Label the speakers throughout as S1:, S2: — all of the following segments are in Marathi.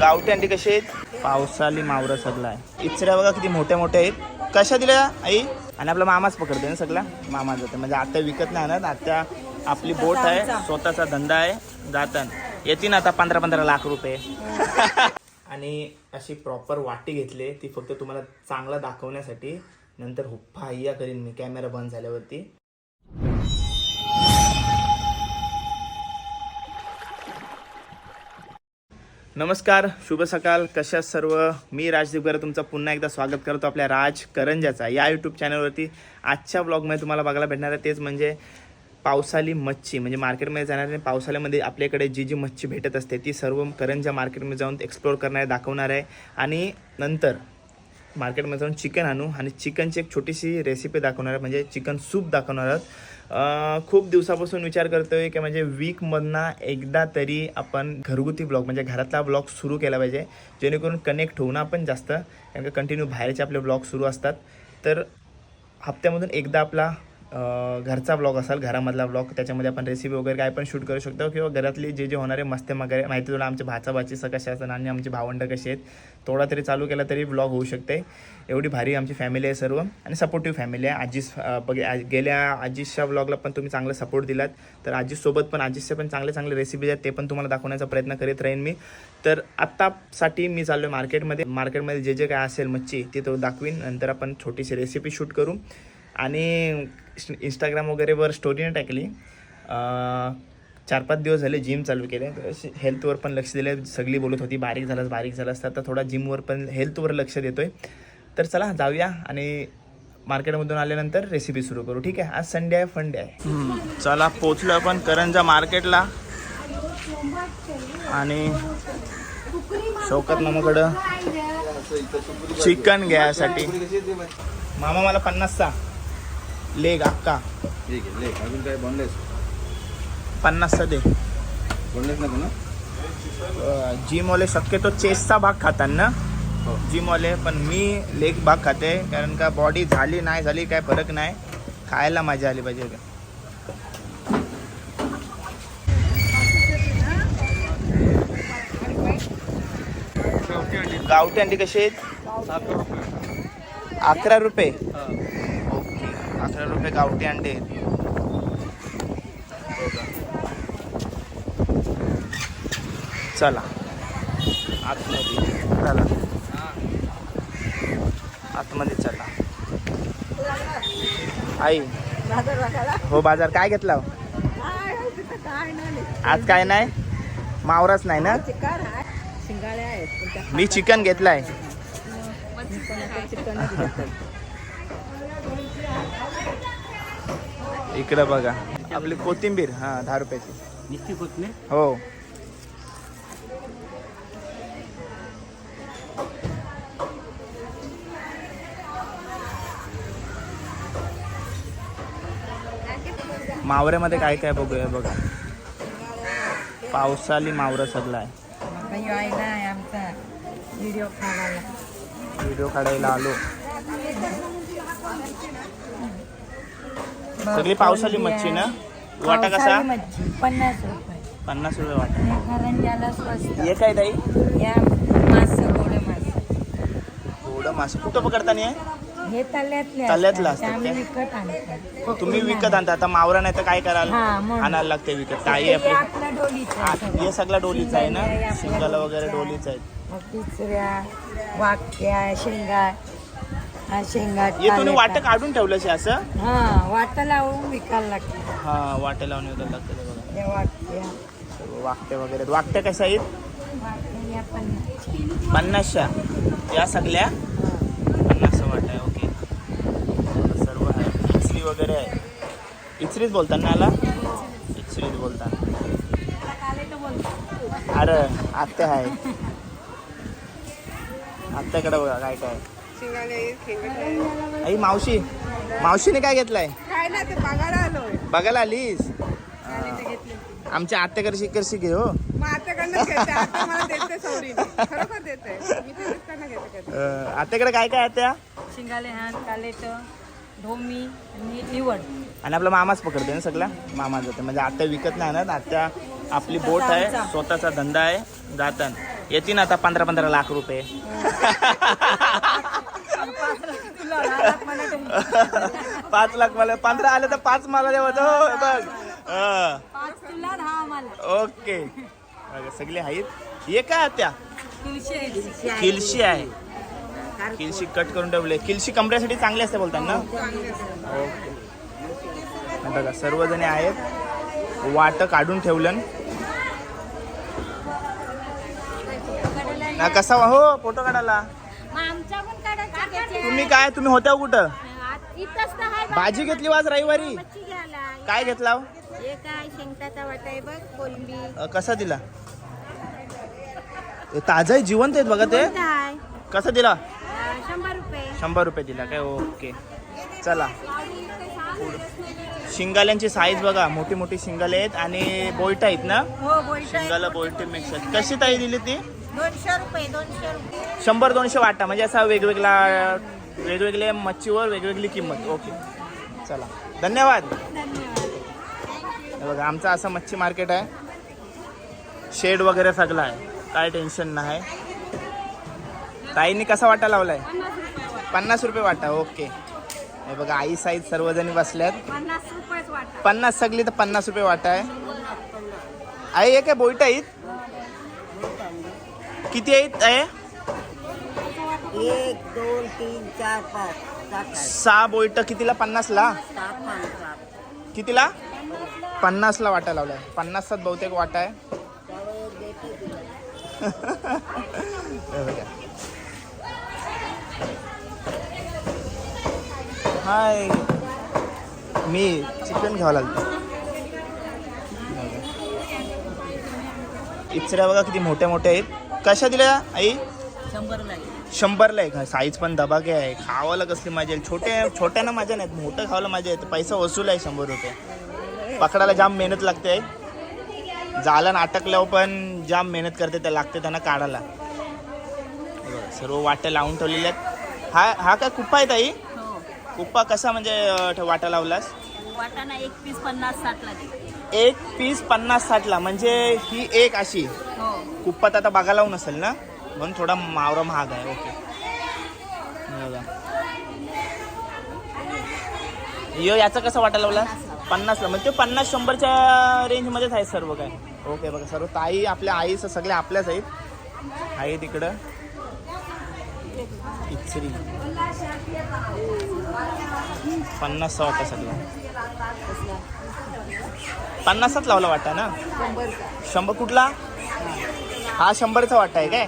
S1: गावठी अंडी कशी आहेत? पावसाली मावरं सगळं आहे. इचऱ्या बघा किती मोठ्या मोठ्या आहेत. कशा दिल्या आई? आणि आपला मामाच पकडते ना सगळा? मामा जाते म्हणजे आता विकत नाही ना आता आपली बोट आहे. स्वतःचा धंदा आहे. जातात येते ना आता पंधरा पंधरा लाख रुपये. आणि अशी प्रॉपर वाटी घेतली ती फक्त तुम्हाला चांगला दाखवण्यासाठी. नंतर हुप्पा हय्या करीन मी कॅमेरा बंद झाल्यावरती. नमस्कार शुभ सकाळ कशा सर्व? मी राजदीप गरे तुमचं पुन्हा एकदा स्वागत करतो आपल्या राज करंजाचा या यूट्यूब चॅनलवरती आजच्या ब्लॉगमध्ये तुम्हाला बघायला भेटणार आहे तेच म्हणजे पावसाली मच्छी. म्हणजे मार्केटमध्ये जाणारे पावसाळ्यामध्ये आपल्याकडे जी जी मच्छी भेटत असते ती सर्व करंजा मार्केटमध्ये जाऊन एक्सप्लोअर करणार आहे दाखवणार आहे. आणि नंतर मार्केटमध्ये जाऊन चिकन आणू. आणि चिकनची एक छोटीशी रेसिपी दाखवणार आहे म्हणजे चिकन सूप दाखवणार आहोत. खूप दिवसापासून विचार करतोय की म्हणजे वीकमधनं एकदा तरी आपण घरगुती ब्लॉग म्हणजे घरातला ब्लॉग सुरू केला पाहिजे जेणेकरून कनेक्ट होऊन आपण जास्त. कारण का कंटिन्यू बाहेरचे आपले ब्लॉग सुरू असतात. तर हप्त्यामधून एकदा आपला घरचा ब्लॉग असाल घरामधला ब्लॉग त्याच्यामध्ये आपण रेसिपी वगैरे काय पण शूट करू शकतो किंवा घरातली जे जे होणारे मस्ते वगैरे माहिती तुला आमचे भाचा भाची कसे असतात आणि आमची भावंड कसे आहेत थोडा तरी चालू केला तरी ब्लॉग होऊ शकते. एवढी भारी आमची फॅमिली आहे सर्व आणि सपोर्टिव्ह फॅमिली आहे. आजीस बघ गेल्या आजीच्या ब्लॉगला पण तुम्ही चांगला सपोर्ट दिलात. तर आजीसोबत पण आजीसचे पण चांगले चांगले रेसिपीज आहेत ते पण तुम्हाला दाखवण्याचा प्रयत्न करीत राहीन मी. तर आत्तासाठी मी चाललो आहे मार्केटमध्ये मार्केटमध्ये जे जे काय असेल मच्छी ते तो दाखवीन. नंतर आपण छोटीशी रेसिपी शूट करू. आणि इंस्टाग्राम वगैरेवर स्टोरी नाही टाकली. अं, चार पाच दिवस झाले जिम चालू केले. हेल्थवर पण लक्ष दिले सगळी बोलत होती बारीक झालास बारीक झालास. तर आता थोडा जिमवर पण हेल्थवर लक्ष देतोय. तर चला जाऊया आणि मार्केटमधून आल्यानंतर रेसिपी सुरू करू. ठीक आहे? आज संडे आहे फंडे आहे. चला पोचलो आपण करंजा मार्केटला आणि शौकत मामाकडं चिकन घ्यायसाठी. मामा मला पन्नासचा लेग अक्का.
S2: ठीक आहे ले अजून काय बनलेस
S1: पन्नासचा दे.
S2: बनलेस नको ना?
S1: जिमवाले शक्यतो चेस्टचा भाग खातात ना?
S2: हो.
S1: जिमवाले पण मी लेग भाग खाते कारण का बॉडी झाली नाही झाली काय फरक नाही. खायला मजा आली पाहिजे. गावठी अंडी कशी आहेत? अकरा रुपये. अकरा रुपये गावठी अंडे चला. आतमध्ये. चला. आतमध्ये चला. आई. हो बाजार काय घेतला हो? आज काय नाही? मावराच नाही ना?
S3: शिंगाळे आहेत
S1: मी चिकन घेतलाय. इकडं बघा. आपली कोथिंबीर हा दहा रुपयाची.
S2: निश्चित होत नाही
S1: हो. मावऱ्यामध्ये काय काय बघूया बघा. पावसाली मावरं सगळं आहे.
S3: आमचा. काढायला.
S1: व्हिडिओ काढायला आलो. सगळी पावसाली मच्छी ना? वाटा कसा?
S3: पावसाळी मच्छी पन्नास रुपये.
S1: पन्नास रुपये वाटा.
S3: या करंजाला स्वस्त.
S1: हे काय ताई?
S3: या मास गोडे मास.
S1: थोडं मासे. कुठं पकडताना आहे
S3: हे तल्यातले
S1: तल्यातलं
S3: असतात.
S1: असतात
S3: ते आम्ही
S1: काय?
S3: विकत आणतो.
S1: तुम्ही विकत आणता. आता मावरा नाही तर काय कराल?
S3: हा, म्हणून.
S1: आणायला लागते विकत. ताई
S3: हे
S1: आपली
S3: डोलीचा.
S1: हे सगळा. डोलीचा आहे ना?
S3: शिंगाले
S1: वगैरे
S3: डोलीचा.
S1: डोलीचा आहे.
S3: मग तिसऱ्या वाक्या शेंगा. हा शेंगा
S1: हे तुम्ही. वाटं काढून ठेवलं असं
S3: हा वाटा लावून विकायला लागते.
S1: हा वाटे लावून विकायला लागतं ते बघा
S3: या
S1: वाकटे वगैरे. वाकट्या कशा आहेत?
S3: वाक्या या पन्नास
S1: पन्नासच्या. या सगळ्या. पन्नास वाट आहे ओके. सर्व आहे. इचरी वगैरे आहे. इचरीच बोलतात ना याला? इचरीच बोलतात अरे आत्या आहे. आत्याकडे बघा काय काय आई मावशी. मावशीने काय घेतलाय?
S3: काय ना ते बघायला आलोय.
S1: बघायला आलीस? आमच्या आत्याकडे करशी घे हो. आत्याकडे काय काय आत्या?
S3: शिंगाले हात कालेट ढोमी आणि निवड.
S1: आणि आपला मामाच पकडते ना सगळा? मामा जाते. म्हणजे आत्या विकत नाही ना आत्या आपली बोट आहे. स्वतःचा धंदा आहे. जातात येते ना आता पंधरा पंधरा लाख रुपये.
S3: ते-
S1: पाच लाख मला पंधरा आले तर पाच मला द्यावं तो. बघ हा. ओके. सगळे आहेत. हे काय त्या किलशी आहे किलशी कट करून ठेवले. किलशी कमरेसाठी चांगली असते बोलतात ना? ओके. बघा सर्वजणे आहेत. वाट काढून ठेवलं. ना कसा हो फोटो काढायला.
S3: पण काढायचं
S1: तुम्ही काय? तुम्ही होत्या कुठं?
S3: इथंच तर आहे
S1: भाजी घेतली वाज रविवारी?
S3: मच्छी घ्यायला.
S1: काय घेतला हो?
S3: हे काय? शेंगटाचा वाटा आहे बघ कोलंबी.
S1: अ, कसा दिला? ते ताजं आहे जिवंत आहेत बघा ते.
S3: आहे.
S1: कसा दिला?
S3: शंभर रुपये.
S1: शंभर रुपये दिला काय? ओके. चला. शिंगाल्यांची साईज बघा. मोठी मोठी शिंगाले आहेत आणि बोईट आहेत ना?
S3: हो बोलतोय
S1: शिंगाला बोईट मिक्स आहेत. कशी ताई दिली ती?
S3: दोनशे रुपये दोनशे रुपये.
S1: शंभर दोनशे वाटा म्हणजे असा वेगवेगळा वेगवेगळ्या मच्छीवर वेगवेगळी किंमत. ओके. चला. धन्यवाद. हे बघा आमचं असं मच्छी मार्केट आहे. शेड वगैरे सगळं आहे. काय टेन्शन नाही. ताईंनी कसा वाटा लावलाय? पन्नास रुपये वाटा ओके. हे बघा आई साईज सर्वजणी बसल्यात.
S3: पन्नास
S1: सगळी तर पन्नास रुपये वाटा आहे. आई हे काय बोईट आहेत किती आहेत आहे
S4: एक दोन तीन चार पाच सात आठ.
S1: सहा बोईट कितीला? पन्नासला?
S4: सात
S1: कितीला? पन्नासला वाटा लावलाय. पन्नासात बहुतेक वाटा आहे. हे बघा. हाय. मी चिकन घ्यावं लागतं. इचऱ्या बघा किती मोठ्या मोठ्या आहेत. कशा दिल्या आई?
S4: शंभरला आहे.
S1: आहे साईज पण दबाके आहे. खावायला कसली मजा येईल छोटे छोट्यानं मजा नाहीत. मोठं खावायला मजा येते पैसा वसूल आहे शंभर रुपये. पकडायला जाम मेहनत लागते जालन अटकल्यावर पण जाम मेहनत करते त्या लागते त्यांना काढायला. सर्व वाट्या लावून ठेवलेल्या आहेत. हा हा काय कुप्पा आहे ताई
S4: हो.
S1: कुप्पा कसा म्हणजे वाटा लावलास?
S4: वाटाणा एक पीस पन्नास साठला
S1: एक पीस पन्नास साठला. म्हणजे ही एक अशी.
S4: हो.
S1: कुप्पात आता बघायला लावून असेल ना? म्हणून थोडा मावरा महाग आहे. ओके. यो याचा कसा वाटा लावला? पन्नासला. म्हणजे ते पन्नास शंभरच्या रेंजमध्येच आहे सर्व काय. ओके बघा. सर्व ताई आपल्या आईचं सगळे आपल्याच आहेत. आई तिकडं. इचरी. पन्नासचा वाटा सगळं. पन्नासात लावला वाटा ना? शंभर कुठला? हा शंभरचा वाटा आहे काय?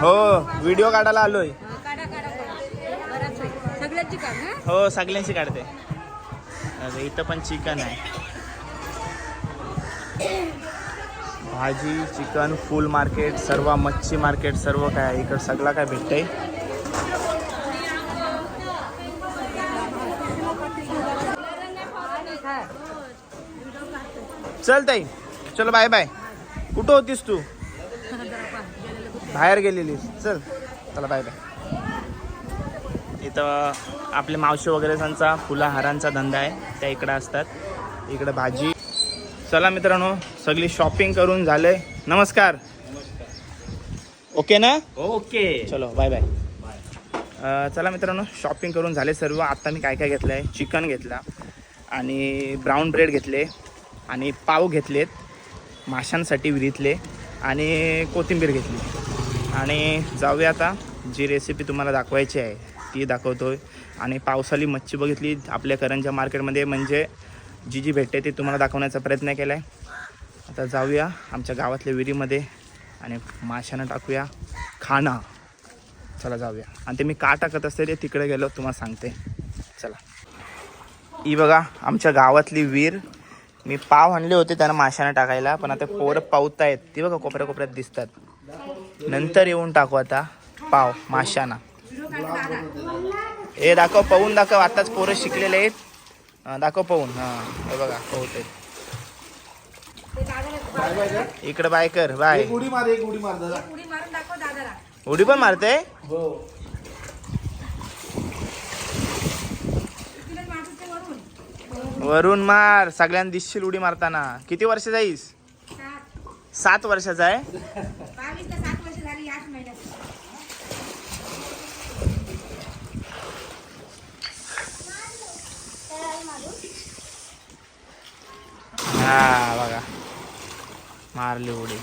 S1: हो व्हिडिओ काढायला आलोय. हो? सगळ्यांची काढते. इथं पण चिकन आहे. भाजी चिकन फुल मार्केट सर्व मच्छी मार्केट सर्व काय आहे. इकडं सगळं काय भेटतंय. चल ताई चलो बाय बाय. कुठं होतीस तू? बाहेर गेलेलीस. चल चला बाय बाय. इथं आपले मावशी वगैरे त्यांचा फुलाहारांचा धंदा आहे. त्या इकडं असतात. इकडं भाजी. चला मित्रांनो सगळी शॉपिंग करून झालंय. नमस्कार. ओके ना?
S2: ओके.
S1: चलो बाय बाय अं, चला मित्रांनो शॉपिंग करून झाले सर्व. आता मी काय काय घेतलं आहे चिकन घेतला आणि ब्राऊन ब्रेड घेतले आणि पाव घेतलेत. माशांसाठी विहिरीतले आणि कोथिंबीर घेतली. आणि जाऊया आता. जी रेसिपी तुम्हाला दाखवायची आहे ती दाखवतोय. आणि पावसाली मच्छी बघितली आपल्या करंजा मार्केटमध्ये म्हणजे जी जी भेटते ती तुम्हाला दाखवण्याचा प्रयत्न केला आहे आता जाऊया आमच्या गावातल्या विहिरीमध्ये आणि माशानं टाकूया खाणं. चला जाऊया. आणि ते मी का टाकत असते ते तिकडे गेलो तुम्हाला सांगते. चला. ही बघा आमच्या गावातली विहीर. मी पाव आणले होते त्यांना माशानं टाकायला पण आता पोरं पावत आहेत ती बघा कोपऱ्या कोपऱ्यात दिसतात. नंतर येऊन टाकू आता पाव माशांना. हे दाखव पाहून दाखव. आताच पोरं शिकलेले आहेत. दाखव पाहून. हां हे बघा पवते इकडे बाय कर बाय.
S2: उडी मार एक उडी मार दादा.
S1: उडी मारून दाखव दादाला. उडी पण मारते? हो. वरून. मार सगळ्यांना दिसशील उडी मारताना. किती वर्ष जाईस? सात. वर्षाचा आहे. हा बघा. मारली उडी.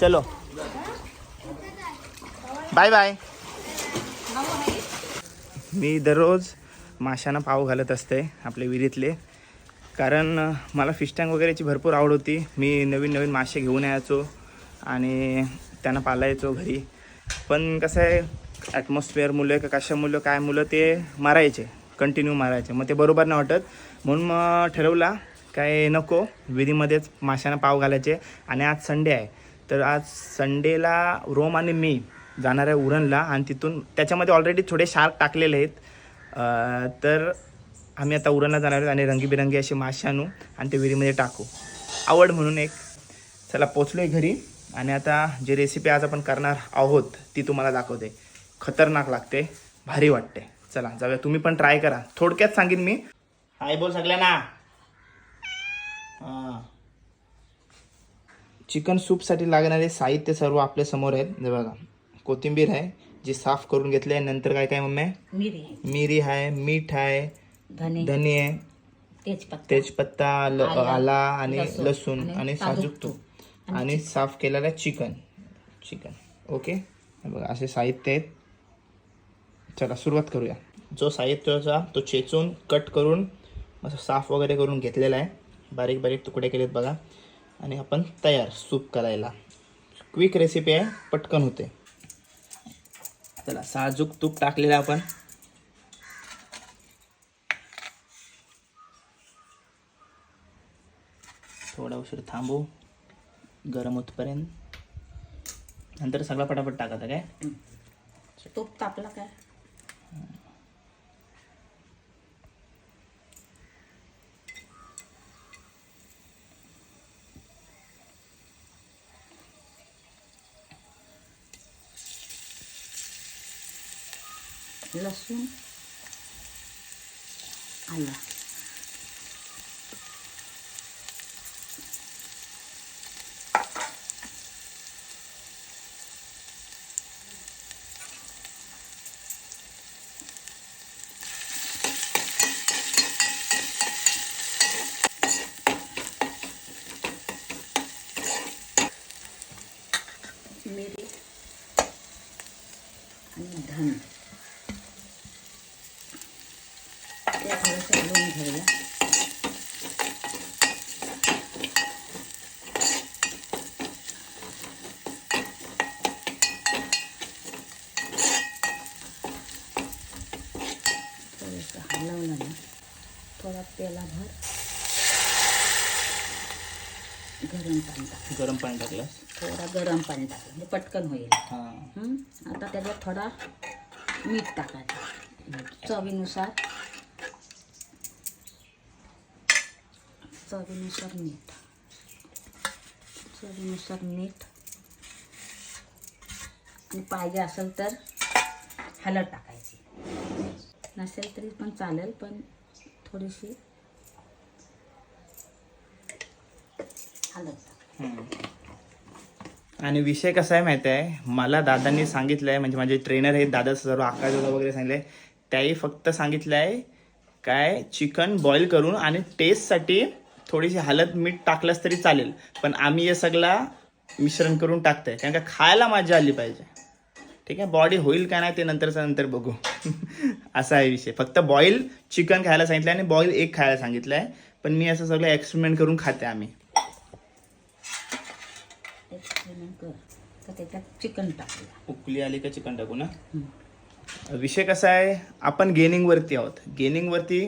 S1: चलो. Bye bye. मी दररोज माशांना पाव घालत असते आपल्या विहिरीतले. कारण मला फिश टँक वगैरेची भरपूर आवड होती. मी नवीन नवीन मासे घेऊन यायचो आणि त्यांना पालायचो घरी. पण कसं आहे ॲटमॉस्फिअर मुलं का कशा मुलं काय मुलं ते मारायचे. कंटिन्यू मारायचे. मग ते बरोबर नाही वाटत. म्हणून मग ठरवला काय नको विहिरीमध्येच माशांना पाव घालायचे. आणि आज संडे आहे. तर आज संडेला रोम आणि मी जाणार आहे उरणला आणि तिथून त्याच्यामध्ये ऑलरेडी थोडे शार्क टाकलेले आहेत. तर आम्ही आता उरणला जाणार आहोत आणि रंगीबिरंगी असे मासे आणू आणि ते विहिरीमध्ये टाकू. आवड म्हणून एक. चला पोचलो आहे घरी. आणि आता जी रेसिपी आज आपण करणार आहोत ती तुम्हाला दाखवते. खतरनाक लागते. भारी वाटते. चला जाऊया. तुम्ही पण ट्राय करा. थोडक्यात सांगेन मी. हाय बोल सगळ्यांना. हां. चिकन सूपसाठी लागणारे साहित्य सर्व आपल्यासमोर आहेत. हे बघा कोथिंबीर आहे जी साफ करून घेतली आहे. नंतर काय काय मम्मी?
S4: मिरी
S1: मिरी आहे मीठ आहे
S4: धने
S1: आहे.
S4: तेजपत्ता.
S1: तेजपत्ता ल-
S4: आलं,
S1: आणि
S4: लसूण. आणि साजूक
S1: तूप. आणि साफ केलेलं चिकन. चिकन. ओके? हे बघा असे साहित्य आहेत. चला सुरुवात करूया. जो साहित्याचा तो चेचून कट करून असं साफ वगैरे करून घेतलेला आहे. बारीक बारीक तुकडे केलेत बघा. आणि आपण तयार सूप करायला. क्विक रेसिपी आहे पटकन होते. चला साजूक तूप टाकलेलं आहे आपण. थोडा उशीर थांबू. गरम होतपर्यंत. नंतर सगळा पटापट टाकायचा काय?
S4: तूप तापला काय? लसूण आलं मेरे आणि धन. ते थोडंसं घालून घेऊया. हलवलं ना थोडा तेलाभर गरम पाणी
S1: गरम पाणी टाकलं?
S4: थोडा गरम पाणी टाकलं म्हणजे पटकन होईल? आता त्याच्यात थोडा मीठ टाकायचं. चवीनुसार. चवीनुसार मीठ. चवीनुसार मीठ. आणि पाहिजे असेल तर हळद टाकायची. नसेल तरी पण चालेल पण थोडीशी टाक
S1: आणि विषय कसा आहे माहिती आहे? मला दादांनी सांगितलं आहे म्हणजे माझे ट्रेनर हे दादा सर्व आकाश दादा वगैरे सांगितले त्याही फक्त सांगितलं आहे काय चिकन बॉईल करून आणि टेस्टसाठी थोडीशी हलद मीठ टाकलंच तरी चालेल. पण आम्ही हे सगळा मिश्रण करून टाकतंय. कारण का खायला मजा आली पाहिजे. ठीक आहे? बॉडी होईल का नाही ते नंतरचा नंतर बघू. असा आहे विषय. फक्त बॉईल चिकन खायला सांगितलं आणि बॉईल एक खायला सांगितलं आहे पण मी असं सगळं एक्सपेरिमेंट करून खाते आम्ही.
S4: एक्सपेरिमेंट कर तर त्याच्यात चिकन टाकूया.
S1: उकली आली का चिकन टाकू ना? विषय कसा आहे आपण गेनिंगवरती आहोत. गेनिंगवरती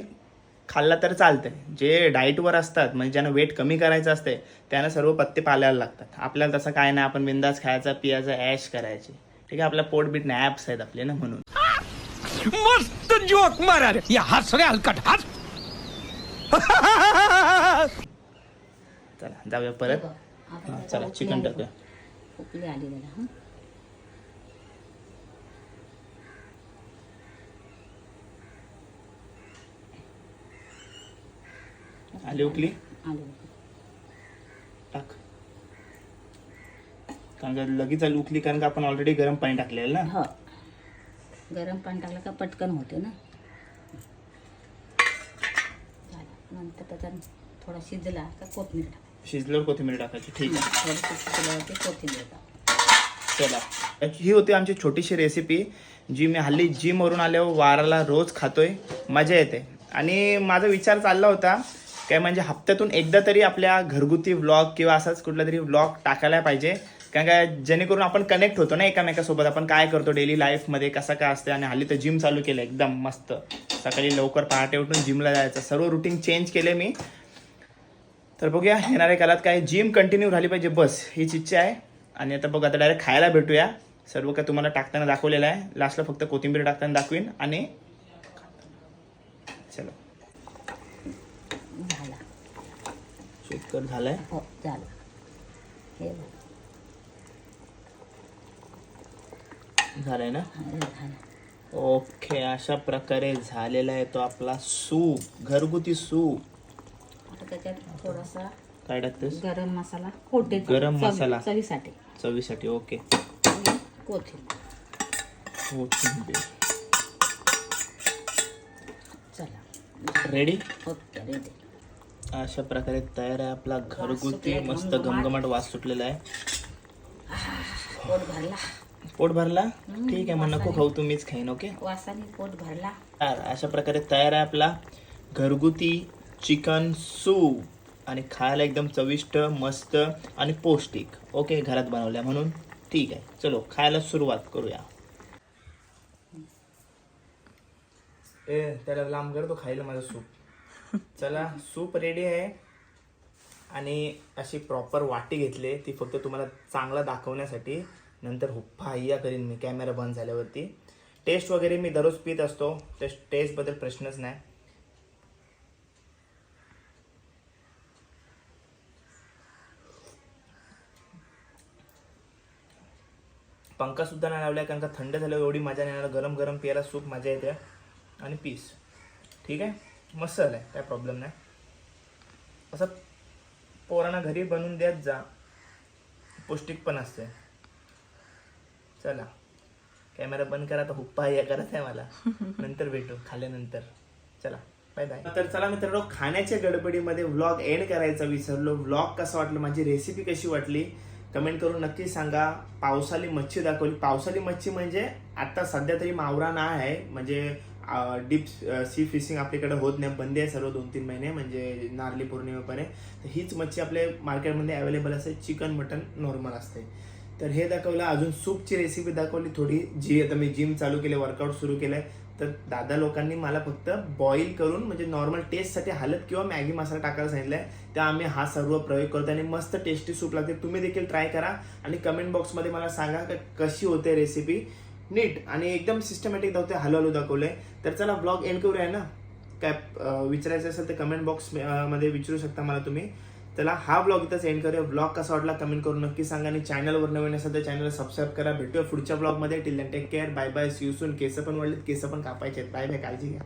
S1: खाल्ला तर चालतंय. जे डाईटवर असतात म्हणजे ज्यांना वेट कमी करायचं असते त्यांना सर्व पत्ते पालायला लागतात. आपल्याला तसं काय नाही आपण बिंदास खायचा पियाचा ॲश करायची. ठीक आहे आपला पोट बीट नाही ॲप्स आहेत आपले ना म्हणून.
S5: मस्त जोक मारा रे या हस रे हलकट. हस
S1: चला जाऊया परत. हा, चला चिकन टाकूया.
S4: उकळी आली त्याला हं.
S1: आली उकली?
S4: आले
S1: टाक. कारण का लगेच आली उकली कारण का आपण ऑलरेडी गरम पाणी टाकलेलं ना?
S4: हो. गरम पाणी टाकलं का पटकन होते ना? नंतर त्याच्यात थोडा शिजला का कोथिंबीर टाक.
S1: शिजल्यावर कोथिंबीर टाकायची ठीक आहे.
S4: कोथिंबीर टाक.
S1: चला. ही होती आमची छोटीशी रेसिपी जी मी हल्ली जिमवरून आल्यावर वाराला रोज खातोय. मजा येते. आणि माझा विचार चालला होता काय म्हणजे हप्त्यातून एकदा तरी आपल्या घरगुती व्लॉग किंवा असाच कुठला तरी व्लॉग टाकायला पाहिजे. कारण का जेणेकरून आपण कनेक्ट होतो ना एकामेकासोबत. आपण काय करतो डेली लाईफमध्ये कसं काय असते आणि हल्ली तर जिम चालू केलं एकदम मस्त. सकाळी लवकर पहाटे उठून जिमला जायचं. सर्व रुटीन चेंज केले मी. तर बघूया येणाऱ्या काळात काय जिम कंटिन्यू राहिली पाहिजे. बस हीच इच्छा आहे. आणि आता बघ आता डायरेक्ट खायला भेटूया. सर्व काय तुम्हाला टाकताना दाखवलेलं आहे. लास्टला फक्त कोथिंबीर टाकताना दाखवीन आणि चलो.
S4: झाला.
S1: शेतकर झालाय?
S4: हो झालं. हे
S1: झालाय ना? ओके अशा प्रकारे झालेला आहे तो आपला सूप घरगुती सूप
S4: त्याच्यात थोडासा
S1: काय टाकतेस?
S4: गरम मसाला कोटे
S1: गरम मसाला.
S4: चवीसाठी.
S1: चवीसाठी ओके.
S4: कोथिंबीर.
S1: कोथिंबीर.
S4: चला.
S1: रेडी
S4: ओके रेडी
S1: अशा प्रकारे तयार आहे आपला घरगुती मस्त
S4: घमघमाट.
S1: गमगमाट वास सुटलेला आहे.
S4: पोट भरला.
S1: पोट भरला? ठीक आहे मग नको खाऊ तुम्हीच खाईन ओके?
S4: वासाने पोट भरला.
S1: अशा प्रकारे तयार आहे आपला घरगुती चिकन सूप. आणि खायला एकदम चविष्ट मस्त आणि पौष्टिक. ओके घरात बनवल्या म्हणून. ठीक आहे चलो खायला सुरुवात करूया. ए त्याला लांब कर तो खायला माझा सूप. चला सूप रेडी आहे. आणि अशी प्रॉपर वाटी घेतली ती फक्त तुम्हाला चांगला दाखवण्यासाठी. नंतर हुप्पा हय्या करीन मी कॅमेरा बंद झाल्यावरती. टेस्ट वगैरे मी दररोज पित असतो. टेस्ट टेस्टबद्दल प्रश्नच नाही. पंखा सुद्धा नाही लावलाय कारण का थंड झाल्यावर एवढी मजा नाही येणार. गरम गरम प्यायला सूप मजा येते. आणि पीस ठीक आहे? मस्त झालंय. काय प्रॉब्लेम नाही. असं पोरांना घरी बनवून द्यात जा. पौष्टिक पण असते चला. कॅमेरा बंद करा. तर हुप्पा या करत आहे मला. नंतर भेटू. खाल्यानंतर चला. बाय बाय तर चला मित्रांनो खाण्याच्या गडबडीमध्ये व्लॉग एंड करायचा विसरलो. व्लॉग कसा वाटलं? माझी रेसिपी कशी वाटली? कमेंट करून नक्की सांगा. पावसाली मच्छी दाखवली. पावसाली मच्छी म्हणजे आता सध्या तरी मावरा ना आहे. म्हणजे डीप सी फिशिंग आपल्याकडे होत नाही. बंदी आहे सर्व दोन तीन महिने. म्हणजे नारली पौर्णिमेपर्यंत. तर हीच मच्छी आपल्या मार्केटमध्ये अवेलेबल असते. चिकन मटन नॉर्मल असते. तर हे दाखवलं. अजून सूपची रेसिपी दाखवली थोडी. जी आता मी जिम चालू केले वर्कआउट सुरू केलं आहे तर दादा लोकांनी मला फक्त बॉईल करून म्हणजे नॉर्मल टेस्टसाठी हलत किंवा मॅगी मसाला टाकायला सांगितलंय तर आम्ही हा सर्व प्रयोग करतो आणि मस्त टेस्टी सूप लागते. तुम्ही देखील ट्राय करा आणि कमेंट बॉक्समध्ये मला सांगा का कशी होते रेसिपी नीट आणि एकदम सिस्टमॅटिक दाखवते हलू दाखवलंय. तर चला ब्लॉग एंड करूया ना. काय विचारायचं असेल तर कमेंट बॉक्समध्ये विचारू शकता मला तुम्ही. चला हा ब्लॉग इथं एंड करूया. ब्लॉग कसा वाटला कमेंट करून नक्की सांगा आणि चॅनलवर नवीन असेल तर चॅनल सबस्क्राईब करा. भेटूया पुढच्या ब्लॉगमध्ये till take care bye bye see soon केस पण वाढलेत केस पण कापायचे आहेत बाय बाय काळजी घ्या.